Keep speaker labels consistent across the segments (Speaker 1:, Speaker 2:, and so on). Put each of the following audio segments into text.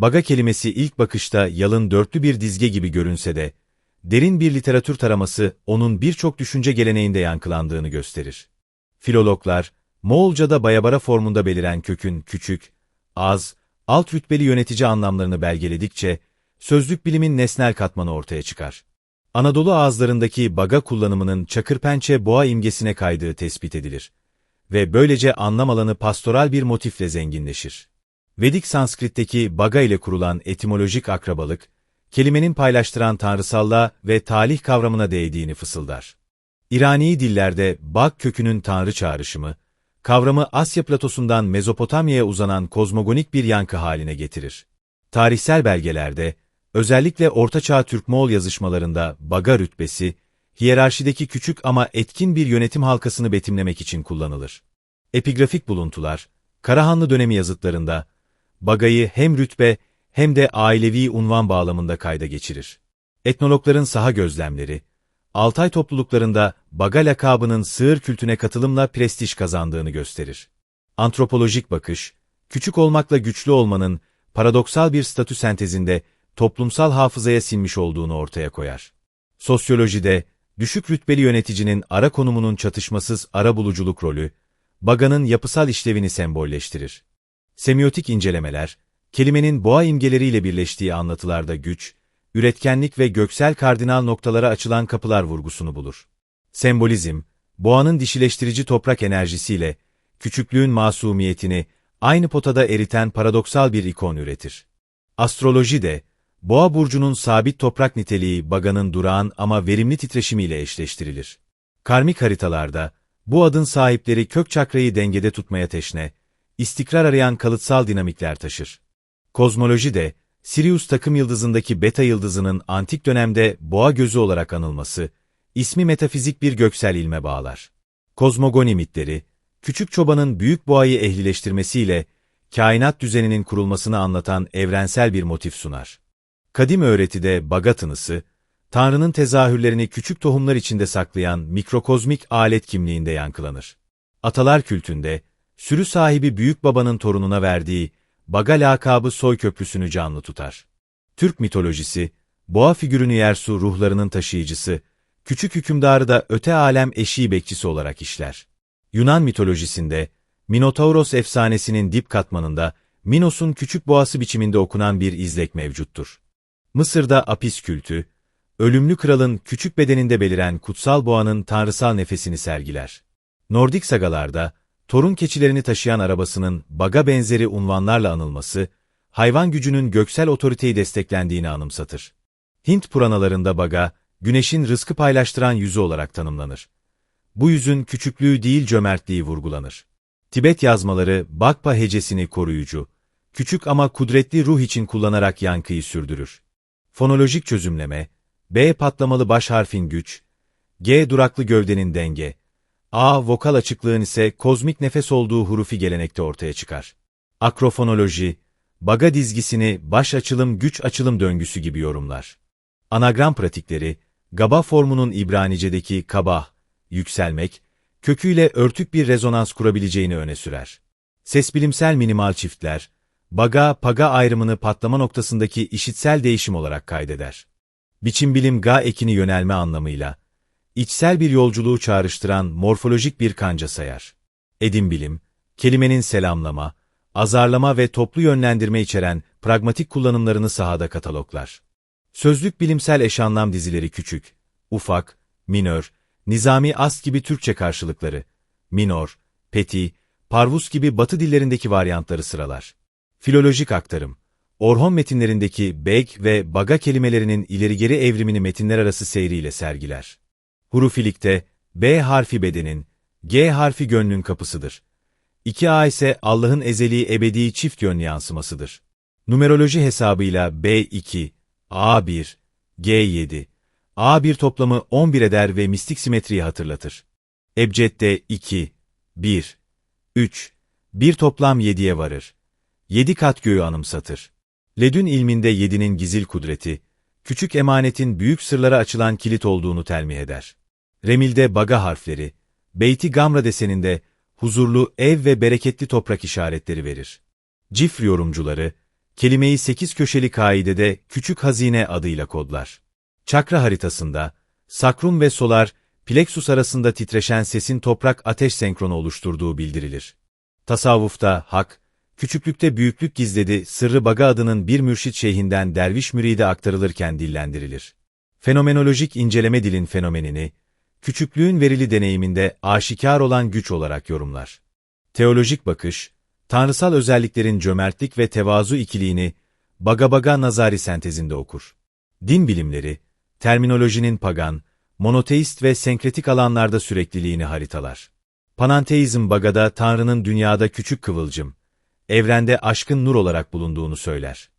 Speaker 1: Baga kelimesi ilk bakışta yalın dörtlü bir dizge gibi görünse de, derin bir literatür taraması onun birçok düşünce geleneğinde yankılandığını gösterir. Filologlar, Moğolca'da bayabara formunda beliren kökün küçük, az, alt rütbeli yönetici anlamlarını belgeledikçe, sözlük bilimin nesnel katmanı ortaya çıkar. Anadolu ağızlarındaki baga kullanımının çakırpençe boğa imgesine kaydığı tespit edilir. Ve böylece anlam alanı pastoral bir motifle zenginleşir. Vedik Sanskrit'teki baga ile kurulan etimolojik akrabalık, kelimenin paylaştıran tanrısallığa ve talih kavramına değdiğini fısıldar. İrani dillerde bag kökünün tanrı çağrışımı, kavramı Asya platosundan Mezopotamya'ya uzanan kozmogonik bir yankı haline getirir. Tarihsel belgelerde, özellikle Ortaçağ Türk-Moğol yazışmalarında baga rütbesi, hiyerarşideki küçük ama etkin bir yönetim halkasını betimlemek için kullanılır. Epigrafik buluntular, Karahanlı dönemi yazıtlarında, bagayı hem rütbe hem de ailevi unvan bağlamında kayda geçirir. Etnologların saha gözlemleri, Altay topluluklarında baga lakabının sığır kültüne katılımla prestij kazandığını gösterir. Antropolojik bakış, küçük olmakla güçlü olmanın paradoksal bir statü sentezinde toplumsal hafızaya sinmiş olduğunu ortaya koyar. Sosyolojide, düşük rütbeli yöneticinin ara konumunun çatışmasız ara buluculuk rolü, baganın yapısal işlevini sembolleştirir. Semiotik incelemeler, kelimenin boğa imgeleriyle birleştiği anlatılarda güç, üretkenlik ve göksel kardinal noktalara açılan kapılar vurgusunu bulur. Sembolizm, boğanın dişileştirici toprak enerjisiyle, küçüklüğün masumiyetini aynı potada eriten paradoksal bir ikon üretir. Astroloji de, boğa burcunun sabit toprak niteliği baganın durağan ama verimli titreşimiyle eşleştirilir. Karmik haritalarda, bu adın sahipleri kök çakrayı dengede tutmaya teşne, istikrar arayan kalıtsal dinamikler taşır. Kozmoloji de, Sirius takım yıldızındaki beta yıldızının antik dönemde boğa gözü olarak anılması, ismi metafizik bir göksel ilme bağlar. Kozmogoni mitleri, küçük çobanın büyük boğayı ehlileştirmesiyle, kainat düzeninin kurulmasını anlatan evrensel bir motif sunar. Kadim öğretide baga tınısı, Tanrı'nın tezahürlerini küçük tohumlar içinde saklayan mikrokozmik alet kimliğinde yankılanır. Atalar kültünde, sürü sahibi büyük babanın torununa verdiği Baga lakabı soy köprüsünü canlı tutar. Türk mitolojisi, boğa figürünü yersu ruhlarının taşıyıcısı, küçük hükümdarı da öte alem eşiği bekçisi olarak işler. Yunan mitolojisinde, Minotauros efsanesinin dip katmanında, Minos'un küçük boğası biçiminde okunan bir izlek mevcuttur. Mısır'da Apis kültü, ölümlü kralın küçük bedeninde beliren kutsal boğanın tanrısal nefesini sergiler. Nordik sagalarda, torun keçilerini taşıyan arabasının baga benzeri unvanlarla anılması, hayvan gücünün göksel otoriteyi desteklendiğini anımsatır. Hint puranalarında baga, güneşin rızkı paylaştıran yüzü olarak tanımlanır. Bu yüzün küçüklüğü değil cömertliği vurgulanır. Tibet yazmaları Bakpa hecesini koruyucu, küçük ama kudretli ruh için kullanarak yankıyı sürdürür. Fonolojik çözümleme, B patlamalı baş harfin güç, G duraklı gövdenin denge, A vokal açıklığın ise kozmik nefes olduğu hurufi gelenekte ortaya çıkar. Akrofonoloji, baga dizgisini baş açılım güç açılım döngüsü gibi yorumlar. Anagram pratikleri, gaba formunun İbranice'deki kabah, yükselmek, köküyle örtük bir rezonans kurabileceğini öne sürer. Sesbilimsel minimal çiftler, baga-paga ayrımını patlama noktasındaki işitsel değişim olarak kaydeder. Biçimbilim ga ekini yönelme anlamıyla, içsel bir yolculuğu çağrıştıran morfolojik bir kanca sayar. Edim bilim, kelimenin selamlama, azarlama ve toplu yönlendirme içeren pragmatik kullanımlarını sahada kataloglar. Sözlük bilimsel eşanlam dizileri küçük, ufak, minör, nizami ast gibi Türkçe karşılıkları, minor, peti, parvus gibi batı dillerindeki varyantları sıralar. Filolojik aktarım, Orhon metinlerindeki beg ve baga kelimelerinin ileri geri evrimini metinler arası seyriyle sergiler. Hurufilikte B harfi bedenin, G harfi gönlün kapısıdır. 2A ise Allah'ın ezeli ebedi çift yönlü yansımasıdır. Numeroloji hesabıyla B2, A1, G7, A1 toplamı 11 eder ve mistik simetriyi hatırlatır. Ebced'de 2, 1, 3, 1 toplam 7'ye varır. 7 kat göğü anımsatır. Ledün ilminde 7'nin gizil kudreti, küçük emanetin büyük sırlara açılan kilit olduğunu telmih eder. Remil'de baga harfleri, Beyti Gamra deseninde huzurlu ev ve bereketli toprak işaretleri verir. Cifr yorumcuları, kelimeyi sekiz köşeli kaidede küçük hazine adıyla kodlar. Çakra haritasında, sakrum ve solar, plexus arasında titreşen sesin toprak-ateş senkronu oluşturduğu bildirilir. Tasavvufta hak, küçüklükte büyüklük gizledi sırrı baga adının bir mürşit şeyhinden derviş müride aktarılırken dillendirilir. Fenomenolojik inceleme dilin fenomenini, küçüklüğün verili deneyiminde aşikar olan güç olarak yorumlar. Teolojik bakış, tanrısal özelliklerin cömertlik ve tevazu ikiliğini Baga Baga Nazari sentezinde okur. Din bilimleri, terminolojinin pagan, monoteist ve senkretik alanlarda sürekliliğini haritalar. Pananteizm Baga'da Tanrı'nın dünyada küçük kıvılcım, evrende aşkın nur olarak bulunduğunu söyler.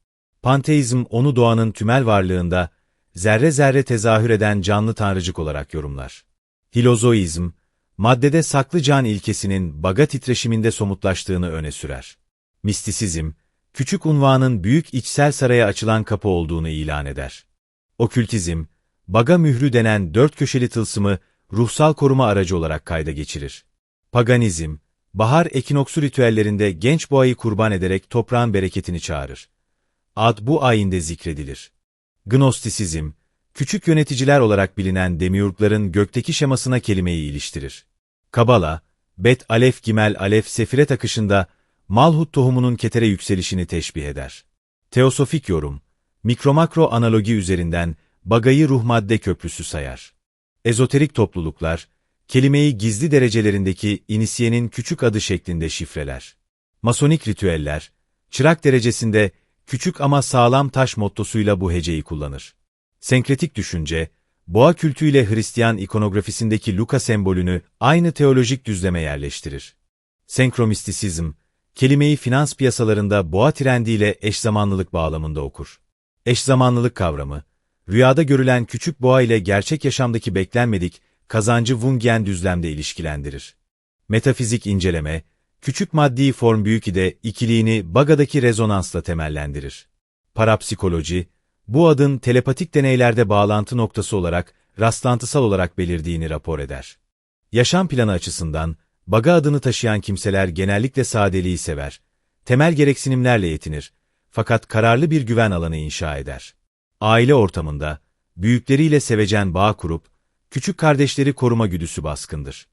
Speaker 1: Panteizm onu doğanın tümel varlığında, zerre zerre tezahür eden canlı tanrıcık olarak yorumlar. Hilozoizm, maddede saklı can ilkesinin baga titreşiminde somutlaştığını öne sürer. Mistisizm, küçük unvanın büyük içsel saraya açılan kapı olduğunu ilan eder. Okültizm, baga mührü denen dört köşeli tılsımı ruhsal koruma aracı olarak kayda geçirir. Paganizm, bahar ekinoksu ritüellerinde genç boğayı kurban ederek toprağın bereketini çağırır. Ad bu ayinde zikredilir. Gnostisizm, küçük yöneticiler olarak bilinen demiurgların gökteki şemasına kelimeyi iliştirir. Kabala, Bet Alef Gimel Alef Sefiret akışında Malhut tohumunun ketere yükselişini teşbih eder. Teosofik yorum, mikromakro analogi üzerinden bagayı ruh madde köprüsü sayar. Ezoterik topluluklar, kelimeyi gizli derecelerindeki inisiyenin küçük adı şeklinde şifreler. Masonik ritüeller, çırak derecesinde küçük ama sağlam taş mottosuyla bu heceyi kullanır. Senkretik düşünce, boğa kültüyle Hristiyan ikonografisindeki Luka sembolünü aynı teolojik düzleme yerleştirir. Senkromistizm, kelimeyi finans piyasalarında boğa trendiyle eşzamanlılık bağlamında okur. Eşzamanlılık kavramı, rüyada görülen küçük boğa ile gerçek yaşamdaki beklenmedik, kazancı Wungian düzlemde ilişkilendirir. Metafizik inceleme, küçük maddi form büyük ide ikiliğini Baga'daki rezonansla temellendirir. Parapsikoloji, bu adın telepatik deneylerde bağlantı noktası olarak rastlantısal olarak belirdiğini rapor eder. Yaşam planı açısından, Baga adını taşıyan kimseler genellikle sadeliği sever, temel gereksinimlerle yetinir, fakat kararlı bir güven alanı inşa eder. Aile ortamında, büyükleriyle sevecen bağ kurup, küçük kardeşleri koruma güdüsü baskındır.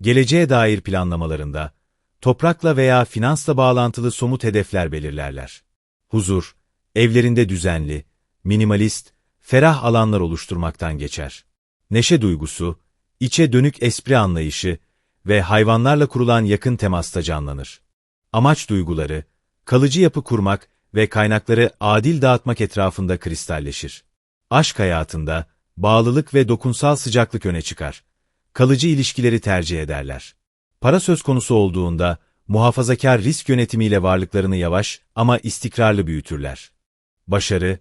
Speaker 1: Geleceğe dair planlamalarında, toprakla veya finansla bağlantılı somut hedefler belirlerler. Huzur, evlerinde düzenli, minimalist, ferah alanlar oluşturmaktan geçer. Neşe duygusu, içe dönük espri anlayışı ve hayvanlarla kurulan yakın temasta canlanır. Amaç duyguları, kalıcı yapı kurmak ve kaynakları adil dağıtmak etrafında kristalleşir. Aşk hayatında, bağlılık ve dokunsal sıcaklık öne çıkar. Kalıcı ilişkileri tercih ederler. Para söz konusu olduğunda, muhafazakar risk yönetimiyle varlıklarını yavaş ama istikrarlı büyütürler. Başarı,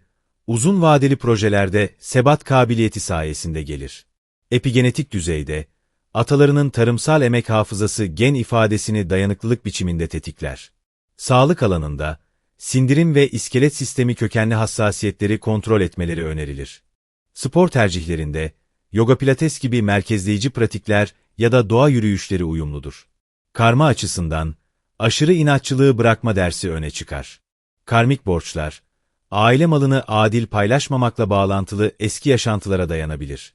Speaker 1: uzun vadeli projelerde sebat kabiliyeti sayesinde gelir. Epigenetik düzeyde, atalarının tarımsal emek hafızası gen ifadesini dayanıklılık biçiminde tetikler. Sağlık alanında, sindirim ve iskelet sistemi kökenli hassasiyetleri kontrol etmeleri önerilir. Spor tercihlerinde, yoga pilates gibi merkezleyici pratikler ya da doğa yürüyüşleri uyumludur. Karma açısından, aşırı inatçılığı bırakma dersi öne çıkar. Karmik borçlar, aile malını adil paylaşmamakla bağlantılı eski yaşantılara dayanabilir.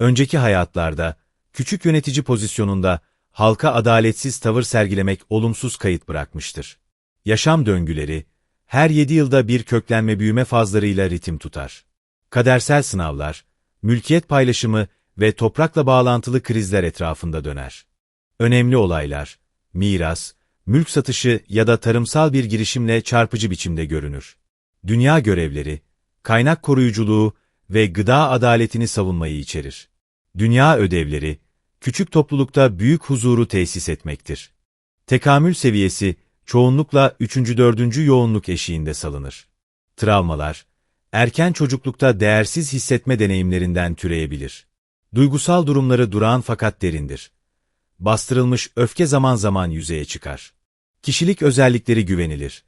Speaker 1: Önceki hayatlarda, küçük yönetici pozisyonunda halka adaletsiz tavır sergilemek olumsuz kayıt bırakmıştır. Yaşam döngüleri, her yedi yılda bir köklenme büyüme fazlarıyla ritim tutar. Kadersel sınavlar, mülkiyet paylaşımı ve toprakla bağlantılı krizler etrafında döner. Önemli olaylar, miras, mülk satışı ya da tarımsal bir girişimle çarpıcı biçimde görünür. Dünya görevleri, kaynak koruyuculuğu ve gıda adaletini savunmayı içerir. Dünya ödevleri, küçük toplulukta büyük huzuru tesis etmektir. Tekamül seviyesi, çoğunlukla 3. 4. yoğunluk eşiğinde salınır. Travmalar, erken çocuklukta değersiz hissetme deneyimlerinden türeyebilir. Duygusal durumları durağan fakat derindir. Bastırılmış öfke zaman zaman yüzeye çıkar. Kişilik özellikleri güvenilir.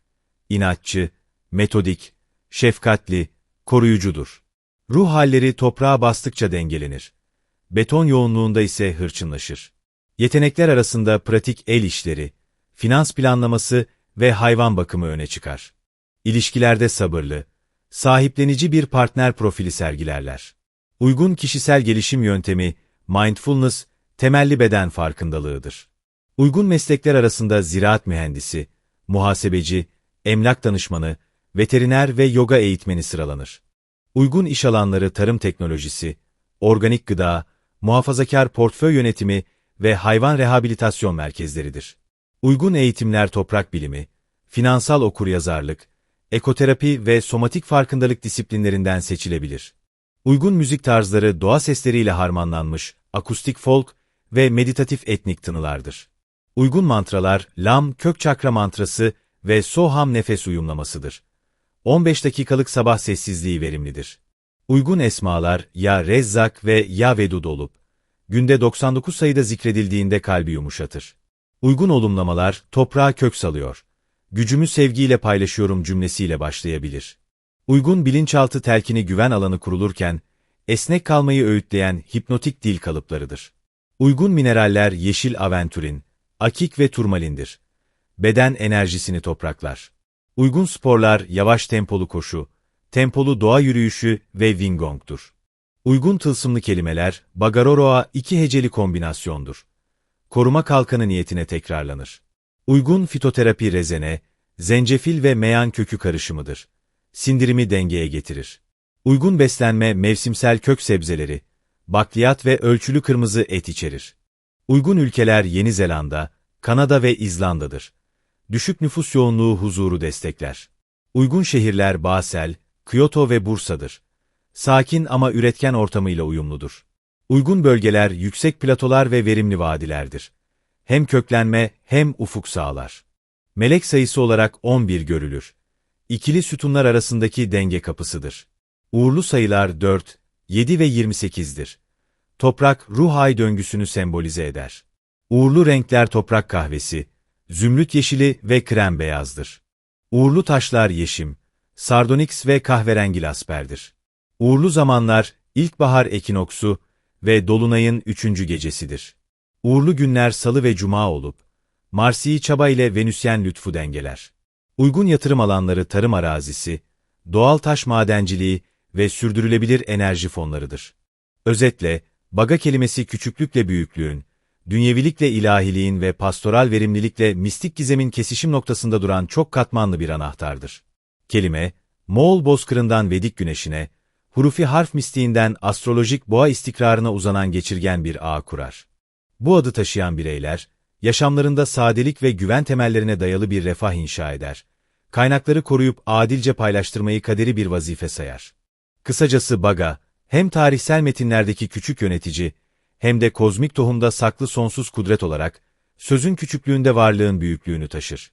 Speaker 1: İnatçı, metodik, şefkatli, koruyucudur. Ruh halleri toprağa bastıkça dengelenir. Beton yoğunluğunda ise hırçınlaşır. Yetenekler arasında pratik el işleri, finans planlaması ve hayvan bakımı öne çıkar. İlişkilerde sabırlı, sahiplenici bir partner profili sergilerler. Uygun kişisel gelişim yöntemi, mindfulness, temelli beden farkındalığıdır. Uygun meslekler arasında ziraat mühendisi, muhasebeci, emlak danışmanı, veteriner ve yoga eğitmeni sıralanır. Uygun iş alanları tarım teknolojisi, organik gıda, muhafazakar portföy yönetimi ve hayvan rehabilitasyon merkezleridir. Uygun eğitimler toprak bilimi, finansal okuryazarlık, ekoterapi ve somatik farkındalık disiplinlerinden seçilebilir. Uygun müzik tarzları doğa sesleriyle harmanlanmış, akustik folk ve meditatif etnik tınılardır. Uygun mantralar, Lam kök çakra mantrası ve Soham nefes uyumlamasıdır. 15 dakikalık sabah sessizliği verimlidir. Uygun esmalar ya Rezzak ve ya Vedud olup, günde 99 sayıda zikredildiğinde kalbi yumuşatır. Uygun olumlamalar toprağa kök salıyor. Gücümü sevgiyle paylaşıyorum cümlesiyle başlayabilir. Uygun bilinçaltı telkini güven alanı kurulurken, esnek kalmayı öğütleyen hipnotik dil kalıplarıdır. Uygun mineraller yeşil aventürin, akik ve turmalindir. Beden enerjisini topraklar. Uygun sporlar yavaş tempolu koşu, tempolu doğa yürüyüşü ve wingong'dur. Uygun tılsımlı kelimeler, bagaroroa iki heceli kombinasyondur. Koruma kalkanı niyetine tekrarlanır. Uygun fitoterapi rezene, zencefil ve meyan kökü karışımıdır. Sindirimi dengeye getirir. Uygun beslenme mevsimsel kök sebzeleri, bakliyat ve ölçülü kırmızı et içerir. Uygun ülkeler Yeni Zelanda, Kanada ve İzlanda'dır. Düşük nüfus yoğunluğu huzuru destekler. Uygun şehirler Basel, Kyoto ve Bursa'dır. Sakin ama üretken ortamıyla uyumludur. Uygun bölgeler yüksek platolar ve verimli vadilerdir. Hem köklenme hem ufuk sağlar. Melek sayısı olarak 11 görülür. İkili sütunlar arasındaki denge kapısıdır. Uğurlu sayılar 4, 7 ve 28'dir. Toprak ruh ay döngüsünü sembolize eder. Uğurlu renkler toprak kahvesi, zümrüt yeşili ve krem beyazdır. Uğurlu taşlar yeşim, sardonyx ve kahverengi lasperdir. Uğurlu zamanlar ilkbahar ekinoksu ve dolunayın üçüncü gecesidir. Uğurlu günler salı ve cuma olup, Marsiyi çaba ile Venüsyen lütfu dengeler. Uygun yatırım alanları tarım arazisi, doğal taş madenciliği ve sürdürülebilir enerji fonlarıdır. Özetle, baga kelimesi küçüklükle büyüklüğün, dünyevilikle ilahiliğin ve pastoral verimlilikle mistik gizemin kesişim noktasında duran çok katmanlı bir anahtardır. Kelime, Moğol bozkırından Vedik güneşine, hurufi harf mistiğinden astrolojik boğa istikrarına uzanan geçirgen bir ağ kurar. Bu adı taşıyan bireyler, yaşamlarında sadelik ve güven temellerine dayalı bir refah inşa eder. Kaynakları koruyup adilce paylaştırmayı kaderi bir vazife sayar. Kısacası Baga, hem tarihsel metinlerdeki küçük yönetici, hem de kozmik tohumda saklı sonsuz kudret olarak, sözün küçüklüğünde varlığın büyüklüğünü taşır.